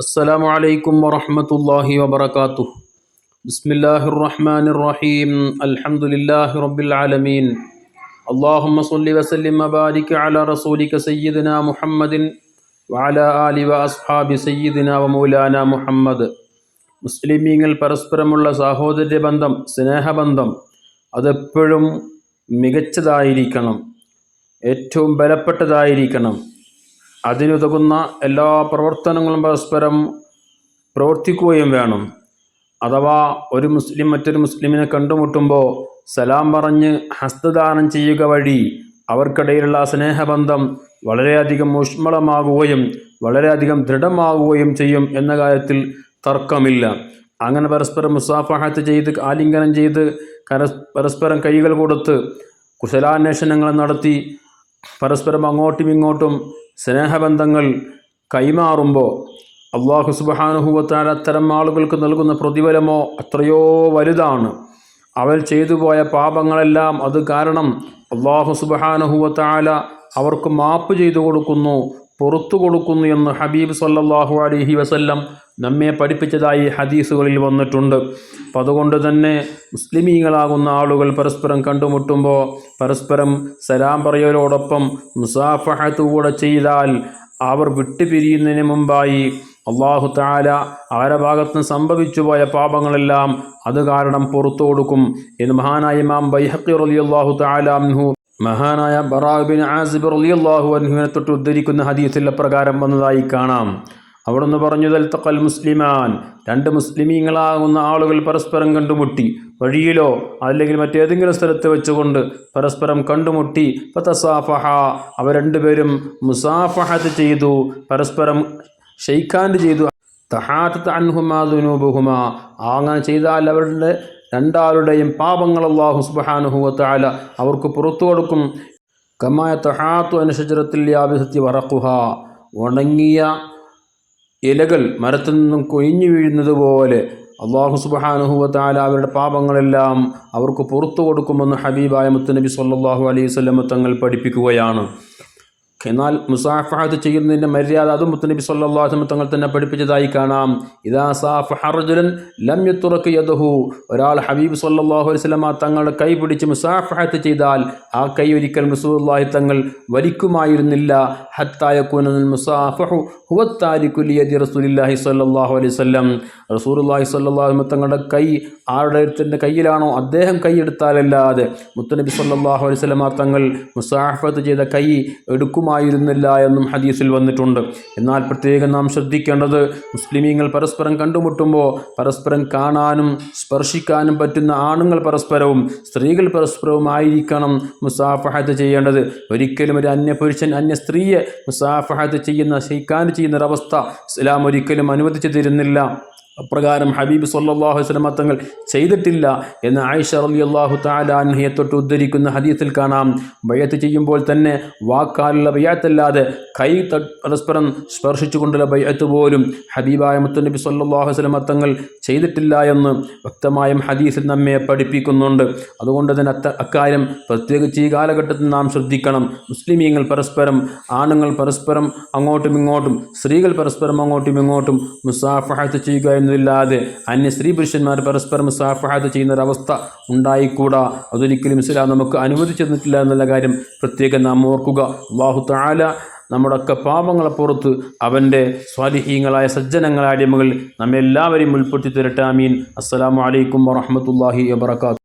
السلام عليكم ورحمة الله وبركاته بسم الله الرحمن الرحيم الحمد لله رب العالمين اللهم صل وسلم وبارك على رسولك سيدنا محمد وعلى آل وأصحاب سيدنا ومولانا മുഹമ്മദ് മുസ്ലിമീങ്ങൾ പരസ്പരമുള്ള സാഹോദര്യ ബന്ധം സ്നേഹബന്ധം അതെപ്പോഴും മികച്ചതായിരിക്കണം ഏറ്റവും ബലപ്പെട്ടതായിരിക്കണം അതിനുതകുന്ന എല്ലാ പ്രവർത്തനങ്ങളും പരസ്പരം പ്രവർത്തിക്കുകയും വേണം. അഥവാ ഒരു മുസ്ലിം മറ്റൊരു മുസ്ലിമിനെ കണ്ടുമുട്ടുമ്പോൾ സലാം പറഞ്ഞ് ഹസ്തദാനം ചെയ്യുക വഴി അവർക്കിടയിലുള്ള സ്നേഹബന്ധം വളരെയധികം ഊഷ്മളമാകുകയും വളരെയധികം ദൃഢമാകുകയും ചെയ്യും എന്ന കാര്യത്തിൽ തർക്കമില്ല. അങ്ങനെ പരസ്പരം മുസാഫഹത്ത് ചെയ്ത് ആലിംഗനം ചെയ്ത് പരസ്പരം കൈകൾ കൊടുത്ത് കുശലാന്വേഷണങ്ങൾ നടത്തി പരസ്പരം അങ്ങോട്ടും ഇങ്ങോട്ടും സ്നേഹബന്ധങ്ങൾ കൈമാറുമ്പോൾ അള്ളാഹു സുബാനുഭവത്താൽ അത്തരം ആളുകൾക്ക് നൽകുന്ന പ്രതിഫലമോ അത്രയോ വലുതാണ്. അവർ ചെയ്തു പോയ പാപങ്ങളെല്ലാം അത് കാരണം അള്ളാഹു സുബാനുഹുവത്താല അവർക്ക് മാപ്പ് ചെയ്തു കൊടുക്കുന്നു പുറത്തു കൊടുക്കുന്നു എന്ന് ഹബീബ് സല്ലാഹു അലഹി വസല്ലം നമ്മെ പഠിപ്പിച്ചതായി ഹദീസുകളിൽ വന്നിട്ടുണ്ട്. അപ്പം അതുകൊണ്ട് തന്നെ മുസ്ലിമീങ്ങളാകുന്ന ആളുകൾ പരസ്പരം കണ്ടുമുട്ടുമ്പോൾ പരസ്പരം സലാം പറയലോടൊപ്പം മുസാഫഹത്തുകൂടെ ചെയ്താൽ അവർ വിട്ടുപിരിയുന്നതിന് മുമ്പായി അള്ളാഹു താല ആരെ ഭാഗത്ത് സംഭവിച്ചു പോയ പാപങ്ങളെല്ലാം അത് കാരണം പുറത്തു കൊടുക്കും എന്ന് മഹാനായ ഇമാം ബൈഹക്കി റലി അള്ളാഹു താലാംഹു മഹാനായ ബറാബിൻ ആസിബ് റലി അള്ളാഹു അൻഹുവിനെ തൊട്ട് ഉദ്ധരിക്കുന്ന ഹദീസിൽ പ്രകാരം വന്നതായി കാണാം. അവിടുന്ന് പറഞ്ഞു തൽത്തക്കൽ മുസ്ലിമാൻ. രണ്ട് മുസ്ലിമീങ്ങളാകുന്ന ആളുകൾ പരസ്പരം കണ്ടുമുട്ടി. വഴിയിലോ അല്ലെങ്കിൽ മറ്റേതെങ്കിലും സ്ഥലത്ത് വെച്ചുകൊണ്ട് പരസ്പരം കണ്ടുമുട്ടി. പത്തസാഫഹ അവ രണ്ടുപേരും മുസാഫഹത്ത് ചെയ്തു. പരസ്പരം ഷെയ്ഖാൻഡ് ചെയ്തു. തഹാത്ത് അൻഹുമാ ദുനൂബുഹുമ. അങ്ങനെ ചെയ്താൽ അവരുടെ രണ്ടാളുടെയും പാപങ്ങൾ അള്ളാഹു സുബാനുഹുവത്താല അവർക്ക് പുറത്തു കൊടുക്കും. കമായ തഹാത്തു അനുശചരത്തിൽ യാബിസത്തി വറക്കുഹ ഉണങ്ങിയ ഇലകൾ മരത്തിൽ നിന്നും കൊയിഞ്ഞു വീഴുന്നത് പോലെ അള്ളാഹു സുബാനുഹുവത്താല അവരുടെ പാപങ്ങളെല്ലാം അവർക്ക് പുറത്തു കൊടുക്കുമെന്ന് ഹബീബായ മുത്തനബി സല്ലാഹു അലൈഹി സ്വലമ തങ്ങൾ പഠിപ്പിക്കുകയാണ്. എന്നാൽ മുസാഫഹത്ത് ചെയ്യുന്നതിന്റെ മര്യാദ അതും മുത്തനബി സല്ലാഹു തങ്ങൾ തന്നെ പഠിപ്പിച്ചതായി കാണാം. ഇതാ സാഫ് ഹർജുലൻ ലം യുത്തുറക്ക് യദഹു. ഒരാൾ ഹബീബ് സല്ലാഹു അലൈവലമ തങ്ങളുടെ കൈ പിടിച്ച് മുസാഫഹത്ത് ചെയ്താൽ ആ കൈ ഒരിക്കൽ മുസൂല്ലാഹി തങ്ങൾ വലിക്കുമായിരുന്നില്ല. ഹത്തായ കുനൽ മുസാഫഹു ഹുവത്താലിക്കുലിയതി റസൂലില്ലാഹി സല്ലാഹു അലൈഹി സ്വല്ലം റസൂലുല്ലാഹി സല്ലാഹു തങ്ങളുടെ കൈ ആരുടെ അടുത്തിന്റെ കയ്യിലാണോ അദ്ദേഹം കൈയെടുത്താലല്ലാതെ മുത്തനബി സല്ലാഹു അലൈഹി സ്വലമ തങ്ങൾ മുസാഫത്ത് ചെയ്ത കൈ എടുക്കുമാ ആയിരുന്നില്ല എന്നും ഹദീസിൽ വന്നിട്ടുണ്ട്. എന്നാൽ പ്രത്യേകം നാം ശ്രദ്ധിക്കേണ്ടത് മുസ്ലിമീങ്ങൾ പരസ്പരം കണ്ടുമുട്ടുമ്പോൾ പരസ്പരം കാണാനും സ്പർശിക്കാനും പറ്റുന്ന ആണുങ്ങൾ പരസ്പരവും സ്ത്രീകൾ പരസ്പരവും ആയിരിക്കണം മുസാഫഹത്ത് ചെയ്യേണ്ടത്. ഒരിക്കലും ഒരു അന്യപുരുഷൻ അന്യ സ്ത്രീയെ മുസാഫഹത്ത് ചെയ്യുന്ന ശൈക്കാൻ ചെയ്യുന്ന ഒരവസ്ഥ ഇസ്ലാം ഒരിക്കലും അനുവദിച്ചു തരുന്നില്ല അപ്രകാരം ഹബീബ് സല്ലാഹു വസ്ലമ തങ്ങൾ ചെയ്തിട്ടില്ല എന്ന് ആയിഷ അലി അള്ളാഹു താലാൻഹയെ തൊട്ട് ഉദ്ധരിക്കുന്ന ഹദീസിൽ കാണാം. ബയ്യത്ത് ചെയ്യുമ്പോൾ തന്നെ വാക്കാലുള്ള ബയ്യത്തല്ലാതെ കൈ പരസ്പരം സ്പർശിച്ചുകൊണ്ടുള്ള ബയ്യത്ത് പോലും ഹബീബായ മുത്തനബി സല്ലാഹു വസ്ലമ തങ്ങൾ ചെയ്തിട്ടില്ല എന്ന് വ്യക്തമായും ഹദീസിൽ നമ്മെ പഠിപ്പിക്കുന്നുണ്ട്. അതുകൊണ്ട് തന്നെ അത്ത അക്കാര്യം പ്രത്യേകിച്ച് ഈ കാലഘട്ടത്തിൽ നാം ശ്രദ്ധിക്കണം. മുസ്ലിമീങ്ങൾ പരസ്പരം ആണുങ്ങൾ പരസ്പരം അങ്ങോട്ടും ഇങ്ങോട്ടും സ്ത്രീകൾ പരസ്പരം അങ്ങോട്ടും ഇങ്ങോട്ടും മുസാഫഹത്ത് ചെയ്യുക എന്നതില്ലാതെ അന്യ സ്ത്രീ പുരുഷന്മാർ പരസ്പരം സാഫഹാത്ത് ചെയ്യുന്ന ഒരവസ്ഥ ഉണ്ടായിക്കൂടാ. അതൊരിക്കലും ഇസ്ലാം നമുക്ക് അനുവദിച്ചിരുന്നിട്ടില്ല എന്നുള്ള കാര്യം പ്രത്യേകം നാം ഓർക്കുക. അള്ളാഹു താല നമ്മുടെയൊക്കെ പാപങ്ങളെ പുറത്ത് അവന്റെ സ്വാലിഹീങ്ങളായ സജ്ജനങ്ങളായ അടിമകൾ നമ്മെല്ലാവരെയും ഉൾപ്പെടുത്തി തരട്ടാമീൻ അസ്സലാമു അലൈക്കും വറഹമത്തല്ലാഹി വബർക്കാത്തു